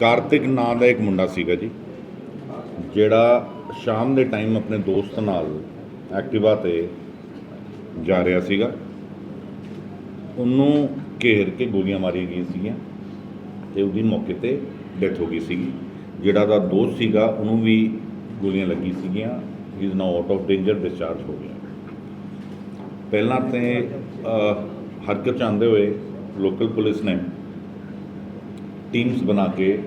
ਕਾਰਤਿਕ ਨਾਂ ਦਾ ਇੱਕ ਮੁੰਡਾ ਸੀਗਾ ਜੀ, ਜਿਹੜਾ ਸ਼ਾਮ ਦੇ ਟਾਈਮ ਆਪਣੇ ਦੋਸਤ ਨਾਲ ਐਕਟਿਵਾ ਤੇ ਜਾ ਰਿਹਾ ਸੀਗਾ। ਉਹਨੂੰ ਘੇਰ ਕੇ ਗੋਲੀਆਂ ਮਾਰੀਆਂ ਗਈਆਂ ਸੀਗੀਆਂ ਤੇ ਉਹਦੀ ਮੌਕੇ ਤੇ ਡੈਥ ਹੋ ਗਈ ਸੀਗੀ। ਜਿਹੜਾ ਦਾ ਦੋਸਤ ਸੀਗਾ, ਉਹਨੂੰ ਵੀ ਗੋਲੀਆਂ ਲੱਗੀ ਸੀਗੀਆਂ। He is now out of danger discharge ਹੋ ਗਿਆ। ਪਹਿਲਾਂ ਤੇ ਹਰਕਤ 'ਚ ਆਉਂਦੇ ਹੋਏ ਲੋਕਲ ਪੁਲਿਸ ਨੇ ਟੀਮਸ ਬਣਾ ਕੇ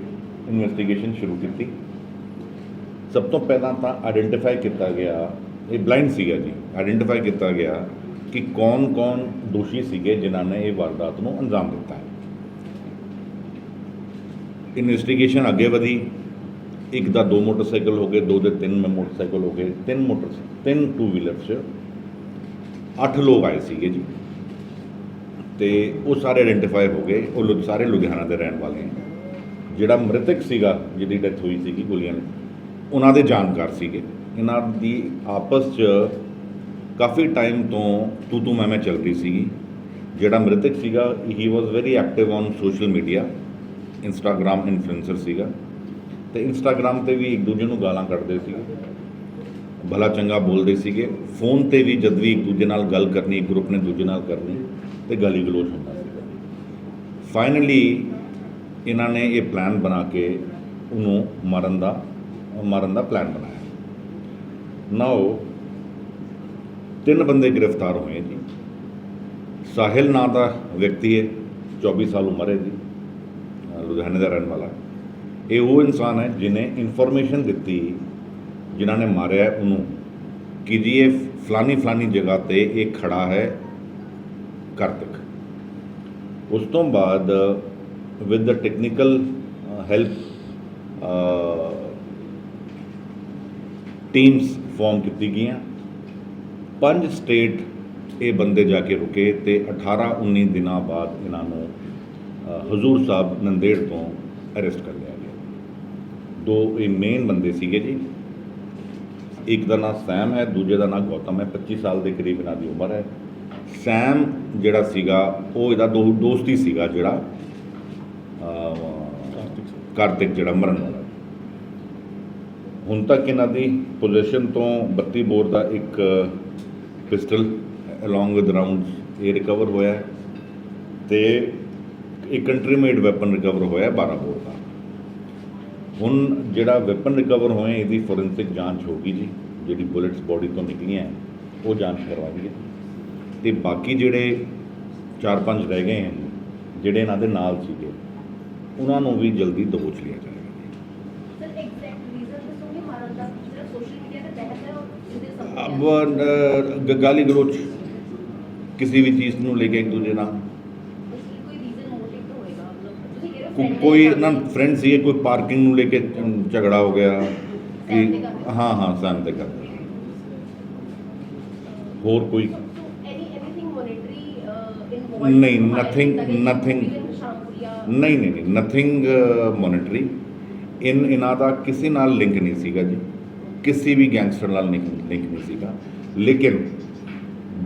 ਇਨਵੈਸਟੀਗੇਸ਼ਨ ਸ਼ੁਰੂ ਕੀਤੀ। ਸਭ ਤੋਂ ਪਹਿਲਾਂ ਤਾਂ ਆਇਡੈਂਟੀਫਾਈ ਕੀਤਾ ਗਿਆ, ਇਹ ਬਲਾਈਂਡ ਸੀਗਾ ਜੀ। ਆਇਡੈਂਟੀਫਾਈ ਕੀਤਾ ਗਿਆ ਕਿ ਕੌਣ-ਕੌਣ ਦੋਸ਼ੀ ਸੀਗੇ ਜਿਨ੍ਹਾਂ ਨੇ ਇਹ ਵਾਰਦਾਤ ਨੂੰ ਅੰਜਾਮ ਦਿੱਤਾ। ਹੈ ਇਨਵੈਸਟੀਗੇਸ਼ਨ ਅੱਗੇ ਵਧੀ। ਇੱਕ ਦਾ ਦੋ ਮੋਟਰਸਾਈਕਲ ਹੋ ਗਏ, ਦੋ ਦੇ ਤਿੰਨ ਮੋਟਰਸਾਈਕਲ ਹੋ ਗਏ, ਤਿੰਨ ਮੋਟਰ ਤਿੰਨ ਟੂ ਵੀਲਰ 'ਚ ਅੱਠ ਲੋਕ ਆਏ ਸੀਗੇ ਜੀ। ਤੇ ਉਹ ਸਾਰੇ ਆਇਡੈਂਟੀਫਾਈ ਹੋ ਗਏ, ਉਹ ਲੁ- ਸਾਰੇ ਲੁਧਿਆਣਾ ਦੇ ਰਹਿਣ ਵਾਲੇ ਹੈ ਜਿਹੜਾ ਮ੍ਰਿਤਕ ਸੀਗਾ, ਜਿਹਦੀ ਡੈਥ ਹੋਈ ਸੀਗੀ ਗੋਲੀਆਂ ਨਾਲ, ਉਹਨਾਂ ਦੇ ਜਾਣਕਾਰ ਸੀਗੇ। ਇਹਨਾਂ ਦੀ ਆਪਸ 'ਚ ਕਾਫੀ ਟਾਈਮ ਤੋਂ ਤੂੰ ਤੂੰ ਮੈਂ ਮੈਂ ਚੱਲ ਰਹੀ ਸੀਗੀ। ਜਿਹੜਾ ਮ੍ਰਿਤਕ ਸੀਗਾ he was very active on social media Instagram influencer ਸੀਗਾ। ਤੇ ਇੰਸਟਾਗ੍ਰam ਤੇ ਵੀ ਇੱਕ ਦੂਜੇ ਨੂੰ ਗਾਲਾਂ ਕੱਢਦੇ ਸੀਗੇ। ਭਲਾ ਚੰਗਾ ਬੋਲਦੇ ਸੀਗੇ। ਫੋਨ ਤੇ ਵੀ ਜਦ ਵੀ ਇੱਕ ਦੂਜੇ ਨਾਲ ਗੱਲ ਕਰਨੀ ਗਰੁੱਪ ਨੇ ਦੂਜੇ ਨਾਲ ਕਰਨੀ, ਤੇ ਗਾਲੀ ਗਲੋਚ ਹੁੰਦਾ ਸੀਗਾ ਫਾਈਨਲੀ ਇਹਨਾਂ ਨੇ ਇਹ ਪਲਾਨ ਬਣਾ ਕੇ ਉਹਨੂੰ ਮਾਰਨ ਦਾ ਮਾਰਨ ਦਾ ਪਲਾਨ ਬਣਾਇਆ। ਨਾਓ ਤਿੰਨ ਬੰਦੇ ਗ੍ਰਿਫਤਾਰ ਹੋਏ ਜੀ। ਸਾਹਿਲ ਨਾਂ ਦਾ ਵਿਅਕਤੀ ਹੈ 24 ਸਾਲ ਉਮਰ ਹੈ ਜੀ ਲੁਧਿਆਣੇ ਦਾ ਰਹਿਣ ਵਾਲਾ। ਇਹ ਉਹ ਇਨਸਾਨ ਹੈ ਜਿਨੇ ਇਨਫੋਰਮੇਸ਼ਨ ਦਿੱਤੀ ਜਿਨ੍ਹਾਂ ਨੇ ਮਾਰਿਆ ਉਹਨੂੰ ਕਿ ਜੀ, ਇਹ ਫਲਾਨੀ ਫਲਾਨੀ ਜਗ੍ਹਾ ਤੇ ਇਹ ਖੜਾ ਹੈ ਕਾਰਤਿਕ। ਉਸ ਤੋਂ ਬਾਅਦ with the technical help teams form ਕੀਤੀ ਗਈਆਂ। ਪੰਜ ਸਟੇਟ ਇਹ ਬੰਦੇ ਜਾ ਕੇ ਰੁਕੇ ਤੇ 18 19 ਦਿਨਾਂ ਬਾਅਦ ਇਹਨਾਂ ਨੂੰ ਹਜ਼ੂਰ ਸਾਹਿਬ ਨੰਦੇੜ ਤੋਂ ਅਰੈਸਟ ਕਰ ਲਿਆ ਗਿਆ। ਦੋ ਇਹ ਮੇਨ ਬੰਦੇ ਸੀਗੇ ਜੀ। ਇੱਕ ਦਾ ਨਾਮ ਸੈਮ ਹੈ, ਦੂਜੇ ਦਾ ਨਾਮ ਗੌਤਮ ਹੈ 25 ਸਾਲ ਦੇ ਕਰੀਬ ਇਹਨਾਂ ਦੀ ਉਮਰ ਹੈ। ਸੈਮ ਜਿਹੜਾ ਸੀਗਾ, ਉਹ ਇਹਦਾ ਦੋ, ਦੋਸਤ ਹੀ ਸੀਗਾ ਜਿਹੜਾ ਕਾਰਤਿਕ ਜਿਹੜਾ ਮਰਨ ਵਾਲਾ। ਹੁਣ ਤੱਕ ਇਹਨਾਂ ਦੀ ਪੋਜੀਸ਼ਨ ਤੋਂ 32 ਬੋਰ ਦਾ ਇੱਕ ਪਿਸਟਲ ਅਲੋਂਗ ਵਿਦ ਰਾਉਂਡਸ ਇਹ ਰਿਕਵਰ ਹੋਇਆ ਹੈ ਤੇ ਇੱਕ ਕੰਟਰੀ ਮੇਡ ਵੈਪਨ ਰਿਕਵਰ ਹੋਇਆ ਹੈ 12 ਬੋਰ ਦਾ। ਹੁਣ ਜਿਹੜਾ ਵੈਪਨ ਰਿਕਵਰ ਹੋਏ ਇਹਦੀ ਫੋਰੈਂਸਿਕ ਜਾਂਚ ਹੋਗੀ ਜੀ। ਜਿਹੜੀ ਬੁਲੇਟਸ ਬੋਡੀ ਤੋਂ ਨਿਕਲੀਆਂ ਹੈ, ਉਹ ਜਾਂਚ ਕਰਵਾਈ ਹੈ ਤੇ ਬਾਕੀ ਜਿਹੜੇ 4-5 ਰਹਿ ਗਏ ਹਨ ਜਿਹੜੇ ਇਹਨਾਂ ਦੇ ਨਾਲ ਸੀਗੇ ਉਹਨਾਂ ਨੂੰ ਵੀ ਜਲਦੀ ਦਬੋਚ ਲਿਆ ਜਾਏਗਾ। ਹੈ ਅਬ ਗਾਲੀ ਗਲੋਚ ਕਿਸੇ ਵੀ ਚੀਜ਼ ਨੂੰ ਲੈ ਕੇ ਇੱਕ ਦੂਜੇ ਨਾਲ ਇਸ ਲਈ ਕੋਈ ਰੀਜ਼ਨ ਮੋਟਿਵ ਤਾਂ ਹੋਏਗਾ ਮਤਲਬ ਤੁਸੀਂ ਕਹਿ ਰਹੇ ਹੋ ਕੋਈ ਇਹਨਾਂ ਫਰੈਂਡ ਸੀ ਕੋਈ ਪਾਰਕਿੰਗ ਨੂੰ ਲੈ ਕੇ ਝਗੜਾ ਹੋ ਗਿਆ ਕਿ ਹਾਂ ਹਾਂ ਸੰਨ ਤੇ ਕਰ ਹੋਰ ਕੋਈ? ਨਹੀਂ, ਨਥਿੰਗ ਨਥਿੰਗ ਨਹੀਂ ਨਹੀਂ ਨਥਿੰਗ ਮੋਨਿਟਰੀ uh, ਇਨ ਇਹਨਾਂ ਦਾ ਕਿਸੇ ਨਾਲ ਲਿੰਕ ਨਹੀਂ ਸੀਗਾ ਜੀ। ਕਿਸੇ ਵੀ ਗੈਂਗਸਟਰ ਨਾਲ ਲਿੰਕ ਲਿੰਕ ਨਹੀਂ ਸੀਗਾ। ਲੇਕਿਨ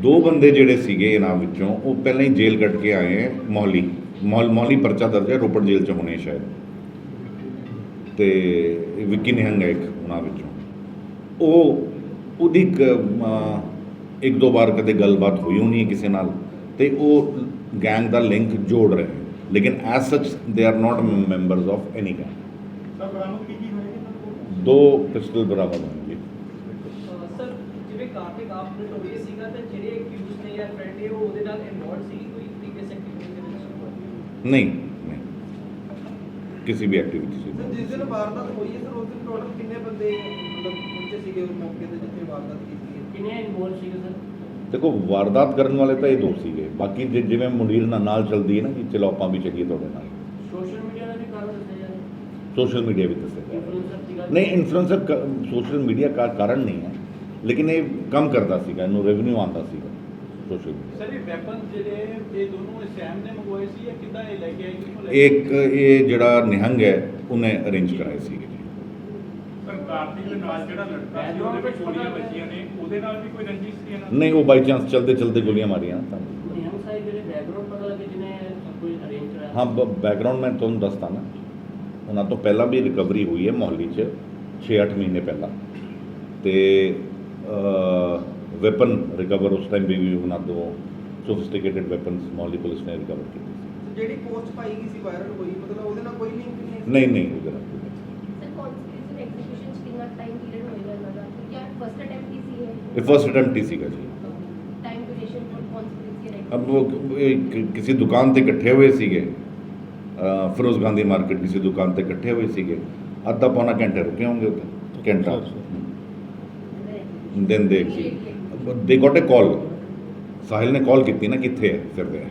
ਦੋ ਬੰਦੇ ਜਿਹੜੇ ਸੀਗੇ ਇਹਨਾਂ ਵਿੱਚੋਂ ਉਹ ਪਹਿਲਾਂ ਹੀ ਜੇਲ੍ਹ ਕੱਟ ਕੇ ਆਏ ਹੈ ਮੌਲੀ। ਮੌਲ ਮੌਲੀ ਪਰਚਾ ਦਰਜ ਹੈ ਰੋਪੜ ਜੇਲ੍ਹ ਚ ਹੋਣੇ ਸ਼ਾਇਦ। ਤੇ ਵਿੱਕੀ ਨਿਹੰਗ ਹੈ ਇੱਕ ਉਹਨਾਂ ਵਿੱਚੋਂ। ਉਹ ਉਹਦੀ ਇੱਕ ਦੋ ਵਾਰ ਕਦੇ ਗੱਲਬਾਤ ਹੋਈ ਹੋਣੀ ਹੈ ਕਿਸੇ ਨਾਲ ਤੇ ਉਹ ਗੈਂਗ ਦਾ ਲਿੰਕ ਜੋੜ ਰਹੇ ਹੈ। ਲੇਕਿਨ as such they are not members of any gang ਦੋ ਪਿਸਟਲ ਬਰਾਮਦ ਹੋਣਗੇ। ਸਰ ਜਿਵੇਂ ਕਾਰਤਿਕ ਆਪ ਨੇ ਹੋਈ ਸੀਗਾ ਤੇ ਜਿਹੜੇ ਅਕਿਊਜ਼ ਨੇ ਜਾਂ ਫਰੈਂਡ ਨੇ ਉਹ ਉਹਦੇ ਨਾਲ ਇਨਵੋਲਡ ਸੀ ਕੋਈ ਪ੍ਰੀਵੀਅਸ ਐਕਟੀਵਿਟੀ ਦੇ ਨਹੀਂ ਨਹੀਂ। ਕਿਸੇ ਵੀ ਐਕਟੀਵਿਟੀ ਸਰ ਸੀ ਜਿਸ ਦਿਨ ਵਾਰਦਾਤ ਹੋਈ ਹੈ ਸਰ ਉਸ ਦਿਨ ਟੋਟਲ ਕਿੰਨੇ ਬੰਦੇ ਮਤਲਬ ਪਹੁੰਚੇ ਸੀਗੇ ਉਸ ਮੌਕੇ ਤੇ ਜਿੱਥੇ ਵਾਰਦਾਤ ਕੀਤੀ ਹੈ? ਕਿੰਨੇ ਇਨਵੋਲਡ ਸੀਗੇ ਸਰ? ਦੇਖੋ ਵਾਰਦਾਤ ਕਰਨ ਵਾਲੇ ਤਾਂ ਇਹ ਦੋ ਸੀਗੇ। ਬਾਕੀ ਜੇ ਜਿਵੇਂ ਮੁੰਡੀਰ ਨਾਲ ਨਾਲ ਚੱਲਦੀ ਹੈ ਨਾ ਕਿ ਚਲੋ ਆਪਾਂ ਵੀ ਚੱਲੀਏ ਤੁਹਾਡੇ ਨਾਲ। ਸੋਸ਼ਲ ਮੀਡੀਆ ਦਾ ਵੀ ਕਾਰਨ ਦੱਸਿਆ ਜਾ ਰਿਹਾ ਸੋਸ਼ਲ ਮੀਡੀਆ ਵੀ ਦੱਸਿਆ ਜਾ ਰਿਹਾ ਇਨਫਲੂਐਂਸਰ ਸੀਗਾ ਨਹੀਂ ਇਨਫਲੂਐਂਸਰ ਸੋਸ਼ਲ ਮੀਡੀਆ ਦਾ ਕਾਰਨ ਨਹੀਂ ਹੈ। ਲੇਕਿਨ ਇਹ ਕੰਮ ਕਰਦਾ ਸੀਗਾ ਇਹਨੂੰ ਰੈਵਨਿਊ ਆਉਂਦਾ ਸੀਗਾ। ਸੋਸ਼ਲ ਮੀਡੀਆ ਸਰ ਇਹ ਵੈਪਨ ਜਿਹੜੇ ਇਹ ਦੋਨੋਂ ਇਹ ਸੈਮ ਨੇ ਮੰਗਵਾਏ ਸੀ ਜਾਂ ਕਿੱਦਾਂ ਇਹ ਲੈ ਕੇ ਆਏ ਕਿੱਥੋਂ ਲੈ ਕੇ ਇੱਕ ਇਹ ਜਿਹੜਾ ਨਿਹੰਗ ਹੈ ਉਹਨੇ ਅਰੇਂਜ ਕਰਾਏ ਸੀਗੇ ਜੀ। ਸਰ ਕਾਰਤਿਕ ਦੇ ਨਾਲ ਜਿਹੜਾ ਲੜਕਾ ਸੀ ਉਹਦੇ ਵਿੱਚ ਗੋਲੀਆਂ ਵੱਜੀਆਂ ਨੇ ਉਹਦੇ ਨਾਲ ਵੀ ਕੋਈ ਰੰਜਿਸ਼ ਸੀ ਇਹਨਾਂ ਦੀ? ਨਹੀਂ ਉਹ ਬਾਈ ਚਾਂਸ ਚਲਦੇ ਚਲਦੇ ਗੋਲੀਆਂ ਮਾਰੀਆਂ। ਨਾ ਤਾਂ ਨਿਹੰਗ ਸਾਹਿਬ ਜਿਹੜੇ ਬੈਕਗ੍ਰਾਉਂਡ ਪਤਾ ਲੱਗੇ ਜਿਹਨੇ ਸਭ ਕੁਝ ਅਰੇਂਜ ਕਰਾਇਆ? ਹਾਂ ਬੈਕਗ੍ਰਾਉਂਡ ਮੈਂ ਤੁਹਾਨੂੰ ਦੱਸਦਾ ਨਾ। ਉਹਨਾਂ ਤੋਂ ਪਹਿਲਾਂ ਵੀ ਰਿਕਵਰੀ ਹੋਈ ਹੈ ਮੋਹਾਲੀ 'ਚ 6-8 ਮਹੀਨੇ ਪਹਿਲਾਂ। ਤੇ ਵੈਪਨ ਰਿਕਵਰ ਉਸ ਟਾਈਮ ਵੀ ਉਹਨਾਂ ਤੋਂ ਸੋਫਿਸਟੀਕੇਟਡ ਵੈਪਨਸ ਮੌਲੀ ਪੁਲਿਸ ਨੇ ਰਿਕਵਰ ਕੀਤੇ ਸੀ। ਜਿਹੜੀ ਪੋਸਟ ਪਾਈ ਗਈ ਸੀ ਵਾਇਰਲ ਹੋਈ ਮਤਲਬ ਉਹਦੇ ਨਾਲ ਕੋਈ ਲਿੰਕ ਨਹੀਂ ਹੈ? ਨਹੀਂ ਨਹੀਂ ਉਹਦੇ ਨਾਲ ਕੋਈ ਸਰ ਕੌਨਸਟੀਟਿਊਸ਼ਨ ਐਗਜ਼ੀਕਿਊਸ਼ਨ ਚ ਕਿੰਨਾ ਟਾਈਮ ਪੀਰੀਅਡ ਹੋਏਗਾ ਇਹਨਾਂ ਦਾ? ਕਿਉਂਕਿ ਆ ਫਸਟ ਅਟੈਂਪਟ ਹੀ ਸੀ ਇਹ। ਇਹ ਫਸਟ ਅਟੈਂਪਟ ਹੀ ਸੀਗਾ ਜੀ। ਟਾਈਮ ਡਿਊਰੇਸ਼ਨ ਰਿਸਪੌਂਸਿਬਿਲਟੀ ਰਹੇਗੀ ਅਬ ਉਹ ਕਿਸੇ ਦੁਕਾਨ ਤੇ ਇਕੱਠੇ ਹੋਏ ਸੀਗੇ। ਫਿਰੋਜ਼ ਗਾਂਧੀ ਮਾਰਕੀਟ ਕਿਸੇ ਦੁਕਾਨ ਤੇ ਇਕੱਠੇ ਹੋਏ ਸੀਗੇ। ਅੱਧਾ ਪੌਣਾ ਘੰਟੇ ਰੁਕੇ ਹੋਣਗੇ ਉੱਥੇ। ਘੰਟਾ। ਦੇ ਗੋਟ ਅ ਕਾਲ ਸਾਹਿਲ ਨੇ ਕਾਲ ਕੀਤੀ ਨਾ ਕਿੱਥੇ ਹੈ? ਫਿਰਦੇ ਆ